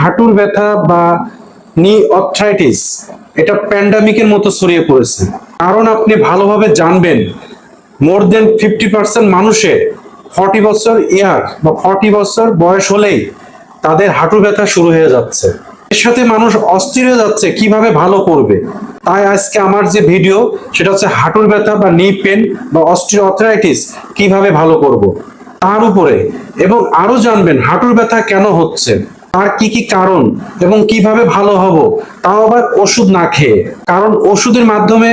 হাঁটুর ব্যথা বা নি অথরাইটিস এটা প্যান্ডামিকের মতো ছড়িয়ে পড়েছে। কারণ আপনি ভালোভাবে জানবেন মোর দেন ফিফটি পার্সেন্ট মানুষের ফর্টি বছর ইয়ার বা ফর্টি বছর বয়স হলেই তাদের হাঁটু ব্যথা শুরু হয়ে যাচ্ছে। এর সাথে মানুষ অস্থির হয়ে যাচ্ছে, কীভাবে ভালো করবে? তাই আজকে আমার যে ভিডিও সেটা হচ্ছে হাঁটুর ব্যথা বা নি পেন বা অস্থির অথরাইটিস কীভাবে ভালো করব। তার উপরে, এবং আরও জানবেন হাঁটুর ব্যথা কেন হচ্ছে। তার কি কি কারণ এবং কীভাবে ভালো হব, তাও আবার ওষুধ না খেয়ে। কারণ ওষুধের মাধ্যমে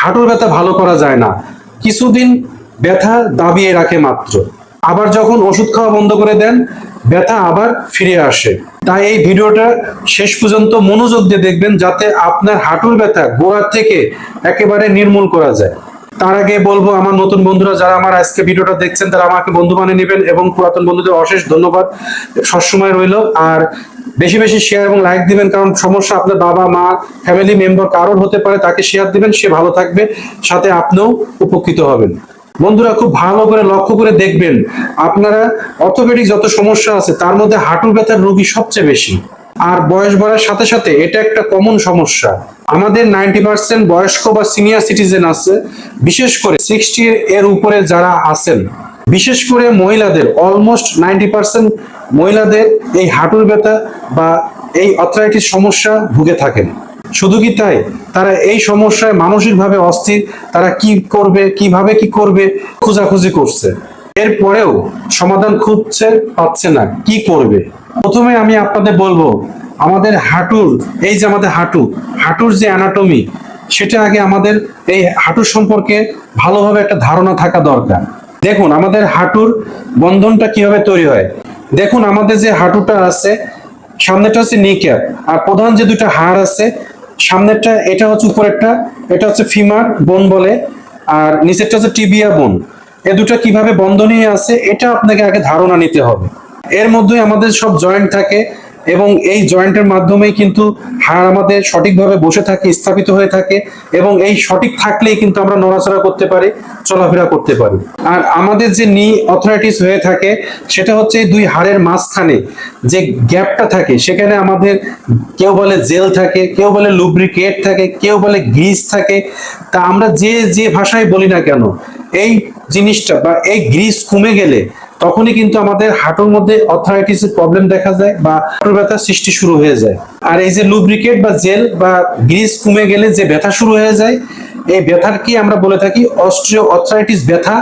হাঁটুর ব্যথা ভালো করা যায় না। কিছুদিন ব্যথা দাবিয়ে রাখে মাত্র। আবার যখন ওষুধ খাওয়া বন্ধ করে দেন, ব্যথা আবার ফিরে আসে। তাই এই ভিডিওটা শেষ পর্যন্ত মনোযোগ দিয়ে দেখবেন, যাতে আপনার হাঁটুর ব্যথা গোড়া থেকে একেবারে নির্মূল করা যায়। তার আগে বলব, আমার নতুন বন্ধুরা যারা আমার আজকে ভিডিওটা দেখছেন, তারা আমাকে বন্ধু বানিয়ে নেবেন এবং পুরাতন বন্ধুদের অশেষ ধন্যবাদ। সবসময় রইল, আর বেশি বেশি শেয়ার এবং লাইক দিবেন, কারণ সমস্যা আপনার বাবা, মা ফ্যামিলি মেম্বার কারোর হতে পারে, তাকে শেয়ার দিবেন, সে ভালো থাকবে, সাথে আপনিও উপকৃত হবেন। বন্ধুরা, খুব ভালো করে লক্ষ্য করে দেখবেন, আপনারা অর্থোপেডিক যত সমস্যা আছে, তার মধ্যে হাঁটুর ব্যথার রোগী সবচেয়ে বেশি। আর বয়স বাড়ার সাথে সাথে এটা একটা কমন সমস্যা। আমাদের নাইনটি পার্সেন্ট বয়স্ক বা সিনিয়র সিটিজেন আছে, বিশেষ করে সিক্সটি এর উপরে যারা আছেন, বিশেষ করে মহিলাদের অলমোস্ট নাইনটি পার্সেন্ট মহিলাদের এই হাঁটুর ব্যথা বা এই অথরাইটিস সমস্যা ভুগে থাকেন। শুধু কি তাই? তারা এই সমস্যায় মানসিকভাবে অস্থির, তারা কি করবে, কীভাবে কি করবে, খোঁজাখুঁজি করছে। এরপরেও সমাধান খুঁজছে পাচ্ছে না, কি করবে? প্রথমে আমি আপনাদের বলব আমাদের হাঁটুর, এই যে আমাদের হাঁটু, হাঁটুর যে অ্যানাটমি সেটা আগে আমাদের এই হাঁটুর সম্পর্কে ভালোভাবে একটা ধারণা থাকা দরকার। দেখুন, আমাদের হাঁটুর বন্ধনটা কীভাবে তৈরি হয়? দেখুন, আমাদের যে হাঁটুটা আছে সামনেটা হচ্ছে নিক্যাপ আর প্রধান যে দুটো হাড় আছে, সামনেরটা, এটা হচ্ছে উপরেরটা, এটা হচ্ছে ফিমার বোন বলে, আর নিচেরটা হচ্ছে টিবিয়া বোন। এ দুটো কীভাবে বন্ধনী আছে, এটা আপনাকে আগে ধারণা নিতে হবে। এর মধ্যে আমাদের সব জয়েন্ট থাকে এবং এই জয়েন্টের মাধ্যমেই কিন্তু হাড় আমাদের সঠিকভাবে বসে থাকে, স্থাপিত হয়ে থাকে এবং এই সঠিক থাকলেই কিন্তু আমরা নড়াচড়া করতে পারি, চলাফেরা করতে পারি। আর আমাদের যে নি অথরাইটিস হয়ে থাকে, সেটা হচ্ছে দুই হাড়ের মাঝখানে যে গ্যাপটা থাকে, সেখানে আমাদের কেউ বলে জেল থাকে, কেউ বলে লুব্রিকেট থাকে, কেউ বলে গ্রিস থাকে। তা আমরা যে যে ভাষায় বলি না কেন, এই জিনিসটা বা এই গ্রিস কমে গেলে তখনই কিন্তু আমাদের হাঁটুর মধ্যে অথরাইটিসের প্রবলেম দেখা যায় বা হাঁটুর ব্যথার সৃষ্টি শুরু হয়ে যায়। আর এই যে লুব্রিকেট বা জেল বা গ্রিস কমে গেলে যে ব্যথা শুরু হয়ে যায়, এই ব্যথার কি আমরা বলে থাকি? অস্ট্রিও অথরাইটিস ব্যথা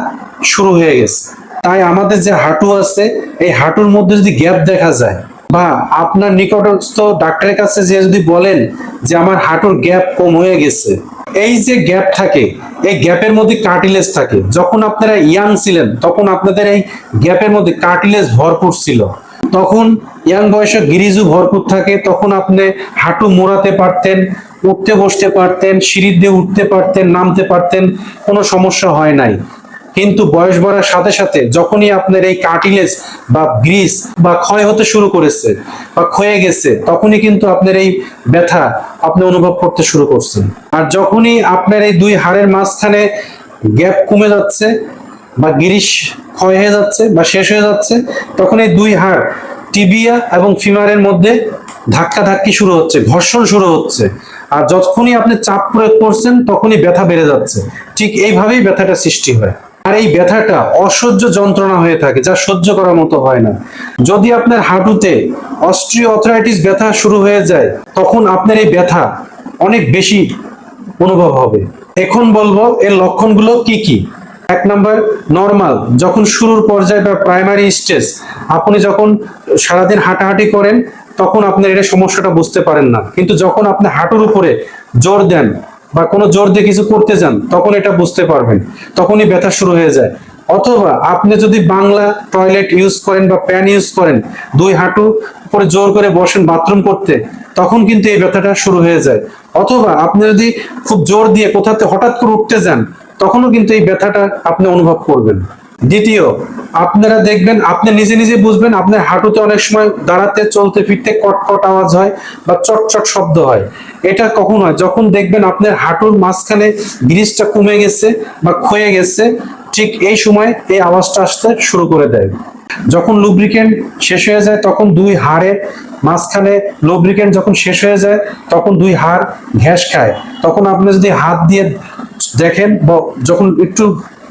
শুরু হয়ে গেছে। তাই আমাদের যে হাঁটু আছে, এই হাঁটুর মধ্যে যদি গ্যাপ দেখা যায় বা আপনার নিকটস্থ ডাক্তারের কাছে যে যদি বলেন যে আমার হাঁটুর গ্যাপ কম হয়ে গেছে, এই যে গ্যাপ থাকে এই গ্যাপের মধ্যে কার্টিলেজ থাকে। যখন আপনারা ইয়াং ছিলেন, তখন আপনাদের এই গ্যাপের মধ্যে কার্টিলেজ ভরপুর ছিল। তখন ইয়াং বয়সে গিরিজু ভরপুর থাকে। তখন আপনি হাঁটু মোড়াতে পারতেন, উঠতে বসতে পারতেন, সিঁড়ি দিয়ে উঠতে পারতেন, নামতে পারতেন, কোনো সমস্যা হয় নাই। কিন্তু বয়স বাড়ার সাথে সাথে যখনই আপনার এই কার্টিলেজ বা গ্রিস বা ক্ষয় হতে শুরু করেছে বা ক্ষয়ে গেছে, তখনই কিন্তু আপনার এই ব্যথা আপনি অনুভব করতে শুরু করছেন। আর যখনই আপনার এই দুই হাড়ের মাঝখানে গ্যাপ কমে যাচ্ছে বা গিরিশ ক্ষয় হয়ে যাচ্ছে বা শেষ হয়ে যাচ্ছে, তখন এই দুই হাড় টিবিয়া এবং ফিমারের মধ্যে ধাক্কা ধাক্কি শুরু হচ্ছে, ঘর্ষণ শুরু হচ্ছে। আর যখনই আপনি চাপ প্রয়োগ করছেন, তখনই ব্যথা বেড়ে যাচ্ছে। ঠিক এইভাবেই ব্যথাটা সৃষ্টি হয়। আর এই ব্যথাটা অসহ্য যন্ত্রণা হয়ে থাকে, যা সহ্য করার মতো হয় না। যদি আপনার হাঁটুতে অস্ট্রিও অথরাইটিস ব্যথা শুরু হয়ে যায়, তখন আপনার এই ব্যথা অনেক বেশি অনুভব হবে। এখন বলব, এর লক্ষণগুলো কি কি? এক নাম্বার নর্মাল যখন শুরুর পর্যায়ে বা প্রাইমারি স্টেজ আপনি যখন সারাদিন হাঁটাহাঁটি করেন, তখন আপনার এটা সমস্যাটা বুঝতে পারেন না। কিন্তু যখন আপনি হাঁটুর উপরে জোর দেন বা কোনো জোর দিয়ে কিছু করতে যান, তখন এটা বুঝতে পারবেন। তখনই ব্যথা শুরু হয়ে যায়। অথবা আপনি যদি বাংলা টয়লেট ইউজ করেন বা প্যান ইউজ করেন, দুই হাঁটু উপরে জোর করে বসেন বাথরুম করতে, তখন কিন্তু এই ব্যথাটা শুরু হয়ে যায়। অথবা আপনি যদি খুব জোর দিয়ে কোথাতে হঠাৎ করে উঠতে যান, তখনও কিন্তু এই ব্যথাটা আপনি অনুভব করবেন। দ্বিতীয়, আপনারা দেখবেন, আপনি নিজে নিজে বুঝবেন, আপনার হাঁটুতে অনেক সময় দাঁড়াতে, চলতে, ফিরতে কটকট আওয়াজ হয় বা চটচট শব্দ হয়। এটা কখন হয়? যখন দেখবেন আপনার হাঁটুর মাঝখানে গ্রিসটা কমে গেছে বা ক্ষয়ে গেছে, ঠিক এই সময় এই আওয়াজটা আসতে শুরু করে দেয়। যখন লুব্রিকেন্ট শেষ হয়ে যায়, তখন দুই হাড়ের মাঝখানে লুব্রিকেন্ট যখন শেষ হয়ে যায়, তখন দুই হাড় ঘ্যাস খায়। তখন আপনি যদি হাত দিয়ে দেখেন বা যখন একটু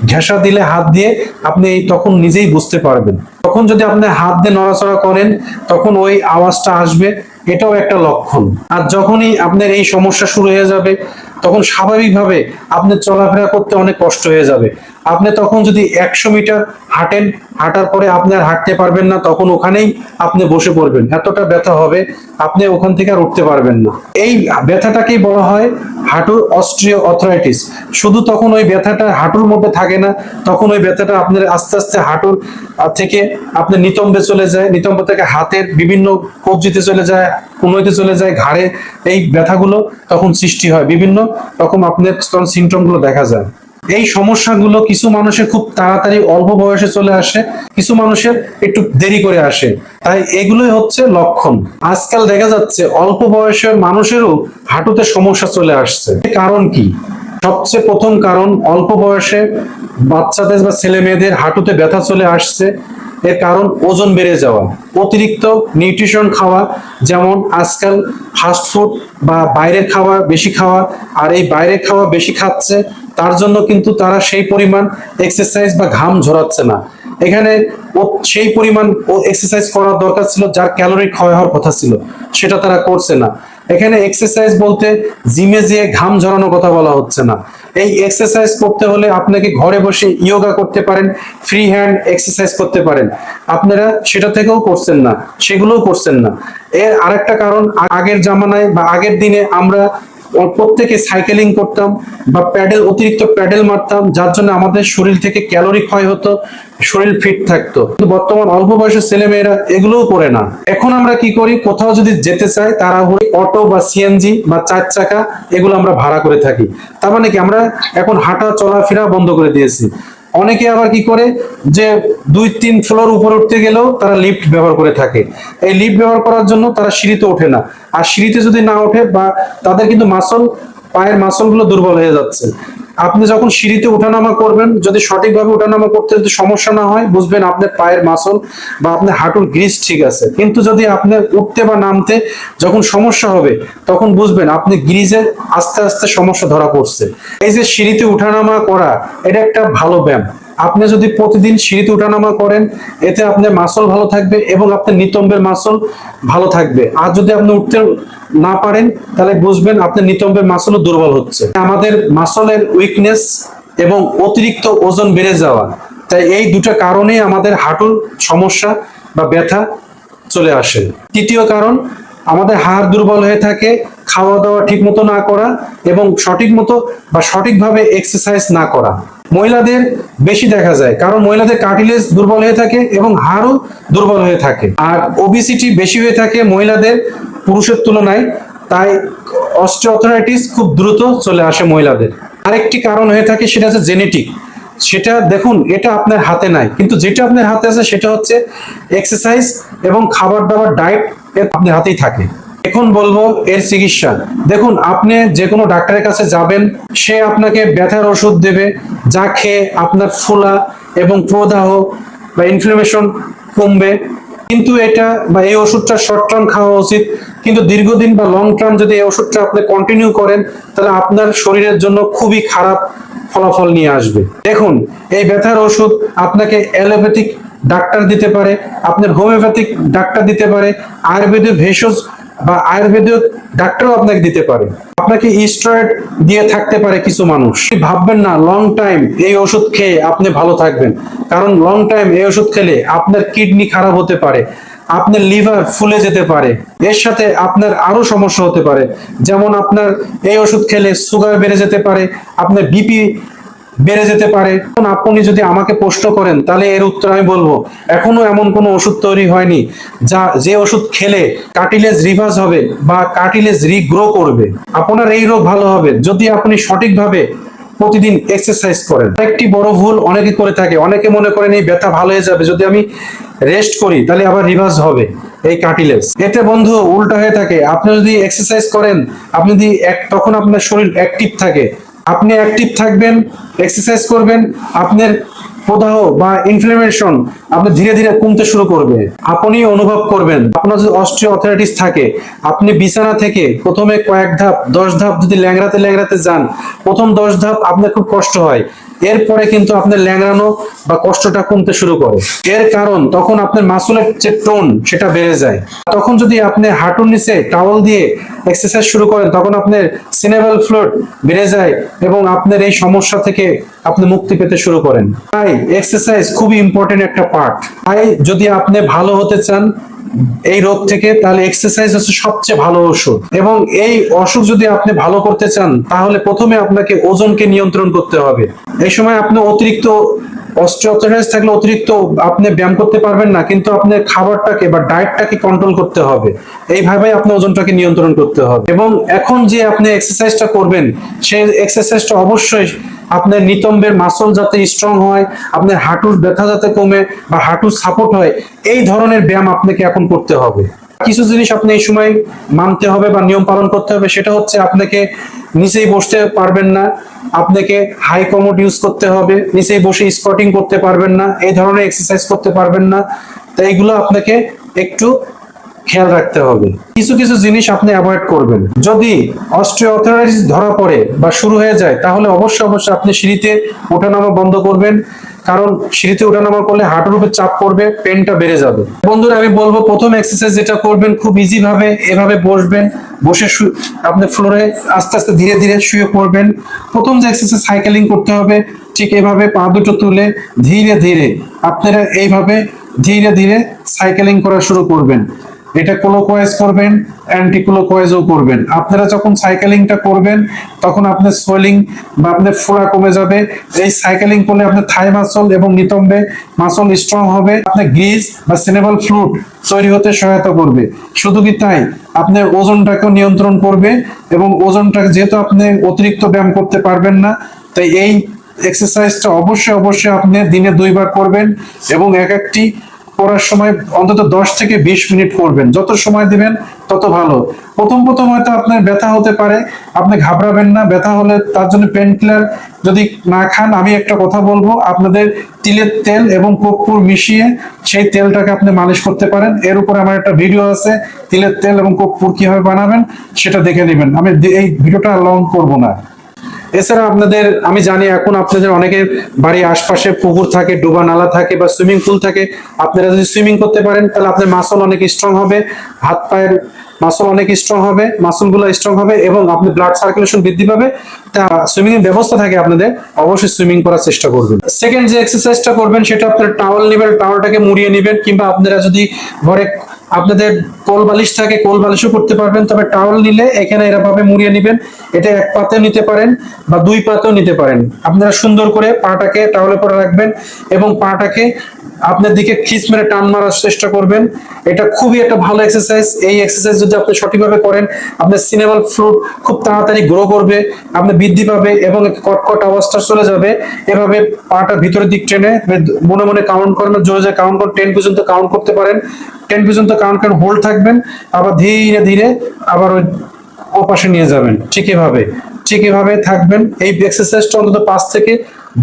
ঘেঁষা দিলে হাত দিয়ে আপনি তখন নিজেই বুঝতে পারবেন। তখন যদি আপনি হাত দিয়ে নড়াচড়া করেন, তখন ওই আওয়াজটা আসবে। এটাও একটা লক্ষণ। আর যখনই আপনার এই সমস্যা শুরু হয়ে যাবে, তখন স্বাভাবিকভাবে আপনার চলাফেরা করতে অনেক কষ্ট হয়ে যাবে। আপনি তখন যদি একশো মিটার হাঁটেন, হাঁটার পরে আপনি আর হাঁটতে পারবেন না, তখন ওখানেই আপনি বসে পড়বেন। এতটা ব্যথা হবে, আপনি ওখান থেকে আর উঠতে পারবেন না। এই ব্যথাটাকেই বলা হয় হাঁটুর অস্ট্রিও অথরাইটিস শুধু তখন ওই ব্যথাটা হাঁটুর মধ্যে থাকে না, তখন ওই ব্যথাটা আপনার আস্তে আস্তে হাঁটুর থেকে আপনি নিতম্বে চলে যায়, নিতম্ব থেকে হাতের বিভিন্ন কবজিতে চলে যায়, কুনোইতে চলে যায়, ঘাড়ে। এই ব্যথাগুলো তখন সৃষ্টি হয়। বিভিন্ন রকম আপনার তখন সিমটম দেখা যায়। এই সমস্যাগুলো কিছু মানুষের খুব তাড়াতাড়ি অল্প বয়সে চলে আসে, কিছু মানুষের একটু দেরি করে আসে। তাই এগুলোই হচ্ছে লক্ষণ। আজকাল দেখা যাচ্ছে অল্প বয়সের মানুষেরও হাঁটুতে সমস্যা চলে আসছে। কারণ কি? সবচেয়ে প্রথম কারণ, অল্প বয়সে বাচ্চাদের বা ছেলে মেয়েদের হাঁটুতে ব্যথা চলে আসছে। এর কারণ ওজন বেড়ে যাওয়া। অতিরিক্ত নিউট্রিশন খাওয়া, যেমন আজকাল ফাস্ট ফুড বা বাইরের খাওয়া বেশি খাওয়া, আর এই বাইরের খাওয়া বেশি খাচ্ছে, তার জন্য কিন্তু তারা সেই পরিমাণ এক্সারসাইজ বা ঘাম ঝরাচ্ছে না। এখানে ও সেই পরিমাণ ও এক্সারসাইজ করার দরকার ছিল, যার ক্যালোরি ক্ষয় হওয়ার কথা ছিল, সেটা তারা করছে না। এখানে এক্সারসাইজ বলতে জিমে যেয়ে ঘাম ঝরানোর কথা বলা হচ্ছে না। এই এক্সারসাইজ করতে হলে আপনাকে ঘরে বসে ইয়োগা করতে পারেন ফ্রি হ্যান্ড এক্সারসাইজ করতে পারেন। আপনারা সেটা থেকেও করছেন না, সেগুলোও করছেন না। এর আরেকটা কারণ আগের জামানায় বা আগের দিনে আমরা প্রত্যেকে সাইকেলিং করতাম বা প্যাডেল, অতিরিক্ত প্যাডেল মারতাম, যার জন্য আমাদের শরীর থেকে ক্যালোরি ক্ষয় হতো, শরীর ফিট থাকতো। কিন্তু বর্তমান অল্প বয়সের ছেলেমেয়েরা এগুলোও করে না। এখন আমরা কি করি, কোথাও যদি যেতে চাই তারা অটো বা সিএনজি বা চার চাকা, এগুলো আমরা ভাড়া করে থাকি। তার মানে কি, আমরা এখন হাঁটা, চলাফেরা বন্ধ করে দিয়েছি। অনেকে আবার কি করে যে দুই তিন ফ্লোর উপরে উঠতে গেলেও তারা লিফট ব্যবহার করে থাকে। এই লিফট ব্যবহার করার জন্য তারা সিঁড়িতে ওঠে না। আর সিঁড়িতে যদি না ওঠে বা তাদের কিন্তু মাসল পায়ের মাসলগুলো দুর্বল হয়ে যাচ্ছে। আপনি যখন সিঁড়িতে ওঠানামা করবেন, যদি সঠিকভাবে ওঠানামা করতে যদি সমস্যা না হয়, বুঝবেন আপনার পায়ের মাসল বা আপনার হাঁটুর গ্রিস ঠিক আছে। কিন্তু যদি আপনার উঠতে বা নামতে যখন সমস্যা হবে, তখন বুঝবেন আপনি গ্রিজের আস্তে আস্তে সমস্যা ধরা পড়ছে। এই যে সিঁড়িতে ওঠানামা করা, এটা একটা ভালো ব্যায়াম। আপনি যদি প্রতিদিন সিঁড়িতে উঠানামা করেন, এতে আপনার মাসল ভালো থাকবে এবং আপনার নিতম্বের মাসল ভালো থাকবে। আর যদি আপনি উঠতে না পারেন, তাহলে বুঝবেন আপনার নিতম্বের মাসলও দুর্বল হচ্ছে। আমাদের মাসলের উইকনেস এবং অতিরিক্ত ওজন বেড়ে যাওয়া, তাই এই দুটো কারণেই আমাদের হাঁটুর সমস্যা বা ব্যথা চলে আসে। তৃতীয় কারণ, আমাদের হাড় দুর্বল হয়ে থাকে খাওয়া দাওয়া ঠিক মতো না করা এবং সঠিক মতো বা সঠিকভাবে এক্সারসাইজ না করা। মহিলাদের বেশি দেখা যায়। কারণ মহিলাদের কার্টিলেজ দুর্বল হয়ে থাকে এবং হাড়ও দুর্বল হয়ে থাকে। আর ওবিসিটি বেশি হয়ে থাকে মহিলাদের পুরুষের তুলনায়। তাই অস্টিওআর্থ্রাইটিস খুব দ্রুত চলে আসে মহিলাদের। আরেকটি কারণ হয়ে থাকে সেটা হচ্ছে জেনেটিক সেটা দেখুন, এটা আপনার হাতে নাই। কিন্তু যেটা আপনার হাতে আছে সেটা হচ্ছে এক্সারসাইজ এবং খাবার দাবার ডায়েট আপনার হাতেই থাকে। এখন বলব এর চিকিৎসা। দেখুন, আপনি যে কোনো ডাক্তারের কাছে যাবেন, সে আপনাকে ব্যথার ওষুধ দেবে, যা খেয়ে আপনার ফোলা এবং প্রদাহ বা ইনফ্লামেশন কমবে। কিন্তু এটা বা এই ওষুধটা শর্ট টার্ম খাওয়া উচিত, কিন্তু দীর্ঘদিন বা লং টার্ম যদি এই ওষুধটা আপনি কন্টিনিউ করেন, তাহলে আপনার শরীরের জন্য খুবই খারাপ ফলাফল নিয়ে আসবে। দেখুন, এই ব্যথার ওষুধ আপনাকে অ্যালোপ্যাথিক ডাক্তার দিতে পারে, আপনার হোমিওপ্যাথিক ডাক্তার দিতে পারে আয়ুর্বেদিক ভেষজ বা আয়ুর্বেদিক ডাক্তারও আপনাকে দিতে পারে। আপনাকে স্টেরয়েড দিয়ে থাকতে পারে কিছু মানুষ। ভাববেন না লং টাইম এই ওষুধ খেয়ে আপনি ভালো থাকবেন। কারণ লং টাইম এই ওষুধ খেলে আপনার কিডনি খারাপ হতে পারে আপনার লিভার ফুলে যেতে পারে। এর সাথে আপনার আরও সমস্যা হতে পারে। যেমন আপনার এই ওষুধ খেলে সুগার বেড়ে যেতে পারে, আপনার বিপি বেড়ে যেতে পারে। এখন আপনি যদি আমাকে প্রশ্ন করেন, তাহলে এর উত্তর আমি বলব। এখনও এমন কোনো ওষুধ তৈরি হয়নি যা যে ওষুধ খেলে কার্টিলেজ রিভার্স হবে বা কার্টিলেজ রিগ্রো করবে। আপনার এই রোগ ভালো হবে যদি আপনি সঠিকভাবে প্রতিদিন এক্সারসাইজ করেন। একটি বড় ভুল অনেকে করে থাকে। অনেকে মনে করেন এই ব্যথা ভালো হয়ে যাবে। যদি আমি রেস্ট করি, তাহলে আবার রিভার্স হবে এই কার্টিলেজ এতে বন্ধু উল্টা হয়ে থাকে। আপনি যদি এক্সারসাইজ করেন, আপনি যদি তখন আপনার শরীর অ্যাক্টিভ থাকে। আপনি অ্যাক্টিভ থাকবেন এক্সারসাইজ করবেন, আপনার প্রদাহ বা ইনফ্লামেশন আপনি ধীরে ধীরে কমতে শুরু করবে। আপনি অনুভব করবেন, আপনার যদি অস্ট্রিওআর্থাইটিস থাকে, আপনি বিছানা থেকে প্রথমে কয়েক ধাপ, দশ ধাপ যদি ল্যাংড়াতে ল্যাংড়াতে যান, প্রথম দশ ধাপ আপনার খুব কষ্ট হয়। এরপরে কিন্তু আপনার ল্যাংড়ানো বা কষ্টটা কমতে শুরু করে। এর কারণ, তখন আপনার মাসুলের যে টোন সেটা বেড়ে যায়। তখন যদি আপনি হাঁটুর নিচে টাওয়াল দিয়ে এক্সারসাইজ শুরু করেন, তখন আপনার সিনেবল ফ্লোট বেড়ে যায় এবং আপনার এই সমস্যা থেকে আপনি মুক্তি পেতে শুরু করেন। তাই এক্সারসাইজ খুবই ইম্পর্টেন্ট একটা পার্ট তাই যদি আপনি ভালো হতে চান এই রোগ থেকে, তাহলে এক্সারসাইজ হচ্ছে সবচেয়ে ভালো ওষুধ। এবং এই অসুখ যদি আপনি ভালো করতে চান, তাহলে প্রথমে আপনাকে ওজনকে নিয়ন্ত্রণ করতে হবে। এই সময় আপনি অতিরিক্ত অস্ট্রিওআর্থাইটিস থাকলে অতিরিক্ত আপনি ব্যায়াম করতে পারবেন না, কিন্তু আপনার খাবারটাকে বা ডায়েটটাকে কন্ট্রোল করতে হবে। এইভাবে আপনি ওজনটাকে নিয়ন্ত্রণ করতে হবে। এবং এখন যে আপনি এক্সারসাইজটা করবেন, সেই এক্সারসাইজটা অবশ্যই আপনার নিতম্বের মাসল যাতে স্ট্রং হয়, আপনার হাঁটুর ব্যথা যাতে কমে বা হাঁটুর সাপোর্ট হয়, এই ধরনের ব্যায়াম আপনাকে এখন করতে হবে। কিছু জিনিস আপনি এই সময় মানতে হবে বা নিয়ম পালন করতে হবে, সেটা হচ্ছে আপনাকে নিচেই বসতে পারবেন না, আপনাকে হাই কমোড ইউজ করতে হবে, নিচেই বসে স্কটিং করতে পারবেন না, এই ধরনের এক্সারসাইজ করতে পারবেন না তো এইগুলো আপনাকে একটু খেয়াল রাখতে হবে। কিছু কিছু জিনিস আপনি অ্যাভয়েড করবেন। যদি অস্ট্রিওআর্থাইটিস ধরা পড়ে বা শুরু হয়ে যায়, তাহলে অবশ্যই অবশ্যই আপনি সিঁড়িতে ওঠানামা বন্ধ করবেন কারণ সিঁড়িতে ওঠানামা করলে হাঁটুর উপর চাপ পড়বে, পেনটা বেড়ে যাবে। বন্ধুরা, আমি বলব প্রথম এক্সারসাইজ যেটা করবেন, খুব ইজি ভাবে এভাবে বসবেন, বসে আপনি ফ্লোরে আস্তে আস্তে ধীরে ধীরে শুয়ে পড়বেন। প্রথম যে এক্সারসাইজ সাইকেলিং করতে হবে, ঠিক এভাবে পা দুটো তুলে ধীরে ধীরে আপনারা এইভাবে ধীরে ধীরে সাইকেলিং করা শুরু করবেন। এটা ক্লোকওয়াইজ করবেন অ্যান্টি ক্লোকওয়াইজও করবেন। আপনারা যখন সাইকেলিংটা করবেন, তখন আপনার সোয়েলিং বা আপনার ফোড়া কমে যাবে। এই সাইকেলিং করলে আপনার থাই মাসল এবং নিতম্বে মাসল স্ট্রং হবে, আপনার গ্রিজ বা সিনেবল ফ্লুট তৈরি হতে সহায়তা করবে। শুধু কি তাই? আপনার ওজনটাকেও নিয়ন্ত্রণ করবে এবং ওজনটা যেহেতু আপনি অতিরিক্ত ব্যায়াম করতে পারবেন না, তাই এই এক্সারসাইজটা অবশ্যই অবশ্যই আপনি দিনে দুইবার করবেন এবং এক একটি করার সময় অন্তত দশ থেকে বিশ মিনিট করবেন যত সময় দিবেন, তত ভালো। প্রথম প্রথম হয়তো আপনার ব্যথা হতে পারে। আপনি ঘাবড়াবেন না। ব্যথা হলে তার জন্য পেন কিলার যদি না খান, আমি একটা কথা বলব, আপনাদের তিলের তেল এবং কর্পূর মিশিয়ে সেই তেলটাকে আপনি মালিশ করতে পারেন। এর উপরে আমার একটা ভিডিও আছে, তিলের তেল এবং কর্পূর কীভাবে বানাবেন, সেটা দেখে নেবেন। আমি এই ভিডিওটা লং করব না। এছাড়া আপনাদের, আমি জানি এখন আপনাদের অনেকের বাড়ির আশপাশে পুকুর থাকে, ডোবা নালা থাকে বা সুইমিং পুল থাকে। আপনারা যদি সুইমিং করতে পারেন, তাহলে আপনার মাসল অনেক স্ট্রং হবে, হাত পায়ের মাসল অনেক স্ট্রং হবে, মাসলগুলো স্ট্রং হবে এবং আপনি ব্লাড সার্কুলেশন বৃদ্ধি পাবে। তা সুইমিং এর ব্যবস্থা থাকে আপনাদের, অবশ্যই সুইমিং করার চেষ্টা করবেন। সেকেন্ড যে এক্সারসাইজটা করবেন, সেটা আপনার টাওয়াল নেবেন টাওয়ালটাকে মুড়িয়ে নেবেন, কিংবা আপনারা যদি ঘরে আপনাদের কোল বালিশ থাকে কোল বালিশও করতে পারবেন, তবে টাওয়াল নিলে এখানে এরভাবে মুড়িয়ে নেবেন। এটা এক পাতেও নিতে পারেন বা দুই পাতেও নিতে পারেন। আপনারা সুন্দর করে পাটাকে টাওয়ালের পরে রাখবেন এবং পাটাকে আপনার দিকে খিস মেরে টান মারার চেষ্টা করবেন। এটা খুবই একটা ভালো এক্সারসাইজ এই এক্সারসাইজ যদি আপনি সঠিকভাবে করেন, আপনার সিনেমাল ফ্রুট খুব তাড়াতাড়ি গ্রো করবে, আপনি বৃদ্ধি পাবে এবং কটকট অবস্থা চলে যাবে। এভাবে পাটা ভিতরের দিক টেনে মনে মনে কাউন্ট করেন, জোরে জোরে কাউন্ট করেন টেন পর্যন্ত কাউন্ট করতে পারেন। টেন পর্যন্ত কাউন্ট করেন হোল্ড থাকবেন, আবার ধীরে ধীরে আবার ওই ও পাশে নিয়ে যাবেন। ঠিক এভাবে ঠিক এভাবে থাকবেন। এই এক্সারসাইজটা অন্তত পাঁচ থেকে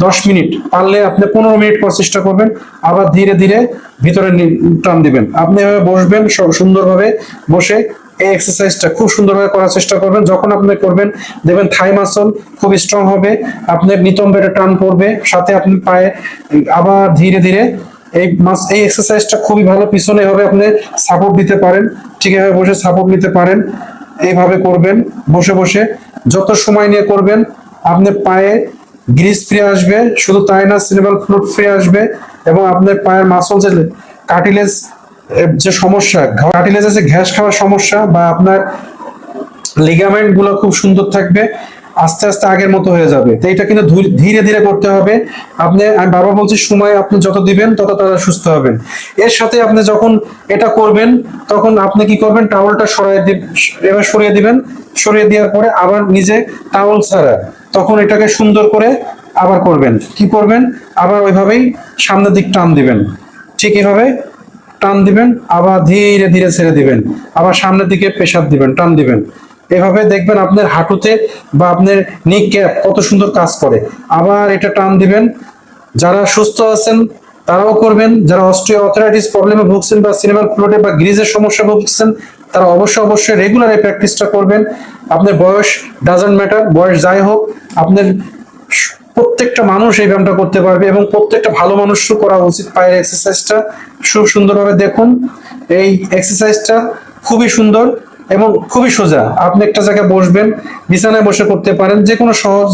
দশ মিনিট পারলে আপনি পনেরো মিনিট করার চেষ্টা করবেন, আবার ধীরে ধীরে ভিতরে টান দিবেন। আপনি এভাবে বসবেন সব সুন্দরভাবে বসে এই এক্সারসাইজটা খুব সুন্দরভাবে করার চেষ্টা করবেন। যখন আপনি করবেন, দেখবেন থাই মাসল খুব স্ট্রং হবে আপনার নিতম্বের টান পড়বে সাথে আপনি পায়ে আবার ধীরে ধীরে এই মাস এই এক্সারসাইজটা খুবই ভালো। পিছনে হবে আপনি সাপোর্ট দিতে পারেন, ঠিক এভাবে বসে সাপোর্ট নিতে পারেন, এইভাবে করবেন, বসে বসে যত সময় নিয়ে করবেন, আপনি পায়ে গ্রিস ফ্রি আসবে, শুধু তাই না, সিনেমাল ফ্লুট ফ্রি আসবে এবং আপনার পায়ের মাসল যে কার্টিলেজ যে সমস্যা কার্টিলেজ আছে ঘ্যাস খাওয়ার সমস্যা বা আপনার লিগামেন্টগুলো খুব সুন্দর থাকবে, আস্তে আস্তে আগের মতো হয়ে যাবে। তো এটা কিন্তু ধীরে ধীরে করতে হবে। আপনি, আমি বারবার বলছি, সময় আপনি যত দিবেন, তত তারা সুস্থ হবেন। এর সাথে আপনি যখন এটা করবেন, তখন আপনি কি করবেন? টাওয়ালটা দিব এবার সরিয়ে দিবেন। সরিয়ে দেওয়ার পরে আবার নিজে টাওয়াল ছাড়া। তখন এটাকে সুন্দর করে আবার করবেন। কি করবেন? আবার ওইভাবেই সামনের দিক টান দিবেন। ঠিক এভাবে টান দিবেন, আবার ধীরে ধীরে ছেড়ে দিবেন, আবার সামনের দিকে প্রেসার দিবেন, টান দিবেন। এভাবে দেখবেন আপনার হাঁটুতে বা আপনার নিক ক্যাপ কত সুন্দর কাজ করে। আবার এটা টান দিবেন। যারা সুস্থ আছেন, তারাও করবেন। যারা অস্ট্রিও অথরাইটিস প্রবলেমে ভুগছেন বা সিনেমার ফ্লোটে বা গ্রিজের সমস্যা ভুগছেন, তারা অবশ্যই অবশ্যই রেগুলার এই প্র্যাকটিসটা করবেন। আপনার বয়স ডাজন্ট ম্যাটার বয়স যাই হোক, আপনার প্রত্যেকটা মানুষ এই ব্যায়ামটা করতে পারবে এবং প্রত্যেকটা ভালো মানুষও করা উচিত পায়ের এক্সারসাইজটা খুব সুন্দরভাবে দেখুন, এই এক্সারসাইজটা খুবই সুন্দর এবং খুবই সোজা। আপনি একটা জায়গায় বসবেন, বিছানায় বসে করতে পারেন যে কোনো সহজ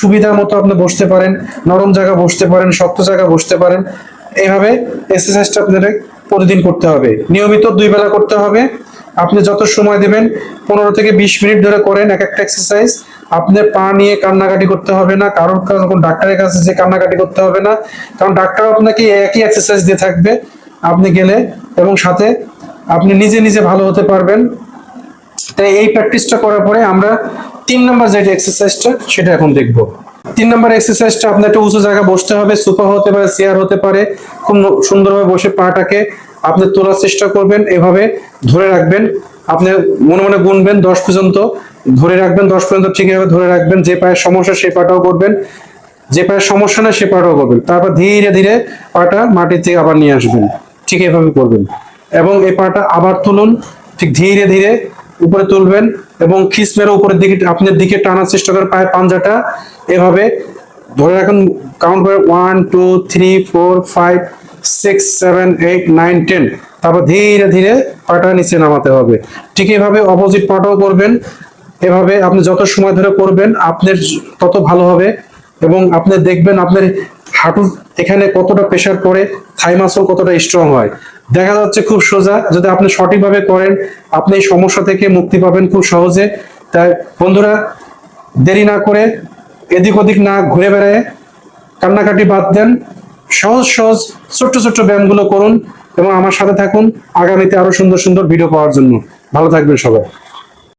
সুবিধা মতো আপনি বসতে পারেন, নরম জায়গা বসতে পারেন, শক্ত জায়গা বসতে পারেন। এইভাবে এক্সারসাইজটা আপনাদের প্রতিদিন করতে হবে। নিয়মিত দুই বেলা করতে হবে। আপনি যত সময় দেবেন, পনেরো থেকে বিশ মিনিট ধরে করেন এক একটা এক্সারসাইজ আপনার পা নিয়ে কান্নাকাটি করতে হবে না কারোর কোন ডাক্তারের কাছে যে কান্নাকাটি করতে হবে না, কারণ ডাক্তার আপনাকে একই এক্সারসাইজ দিয়ে থাকবে আপনি গেলে এবং সাথে আপনি নিজে নিজে ভালো হতে পারবেন। তাই এই প্র্যাকটিসটা করার পরে আমরা তিন নম্বর যেটা এক্সারসাইজটা সেটা এখন দেখব। তিন নম্বর এক্সারসাইজটা আপনার একটা উঁচু জায়গায় বসতে হবে, সোফা হতে পারে চেয়ার হতে পারে, খুব সুন্দরভাবে বসে পাটাকে আপনি তোলার চেষ্টা করবেন, এভাবে ধরে রাখবেন। আপনি মনে মনে গুনবেন দশ পর্যন্ত, ধরে রাখবেন দশ পর্যন্ত ঠিকভাবে ধরে রাখবেন, যে পায়ের সমস্যা সে পাটাও করবেন, যে পায়ের সমস্যা না সে পাটাও করবেন। তারপর ধীরে ধীরে পাটা মাটির থেকে আবার নিয়ে আসবেন, ঠিক এভাবে করবেন। এবং এই পাটা আবার তুলুন, ঠিক ধীরে ধীরে উপরে তুলবেন এবং খিস মেরে উপরের দিকে, আপনার দিকে টানার চেষ্টা করেন পায়ের পাঞ্জাটা এভাবে ধরে রাখুন কাউন্ট করে one two three four five six seven eight nine ten তারপর ধীরে ধীরে পাটা নিচে নামাতে হবে। ঠিক এভাবে অপোজিট পাটাও করবেন। এভাবে আপনি যত সময় ধরে করবেন, আপনার তত ভালো হবে এবং আপনি দেখবেন আপনার হাঁটুর এখানে কতটা প্রেশার পড়ে থাই মাসল কতটা স্ট্রং হয়। দেখা যাচ্ছে খুব সোজা, যদি আপনি সঠিকভাবে করেন, আপনি এই সমস্যা থেকে মুক্তি পাবেন খুব সহজে। তাই বন্ধুরা, দেরি না করে এদিক ওদিক না ঘুরে বেড়ায় কান্নাকাটি বাদ দেন। সহজ সহজ ছোট্ট ছোট্ট ব্যায়ামগুলো করুন এবং আমার সাথে থাকুন। আগামীতে আরও সুন্দর সুন্দর ভিডিও পাওয়ার জন্য। ভালো থাকবেন সবাই।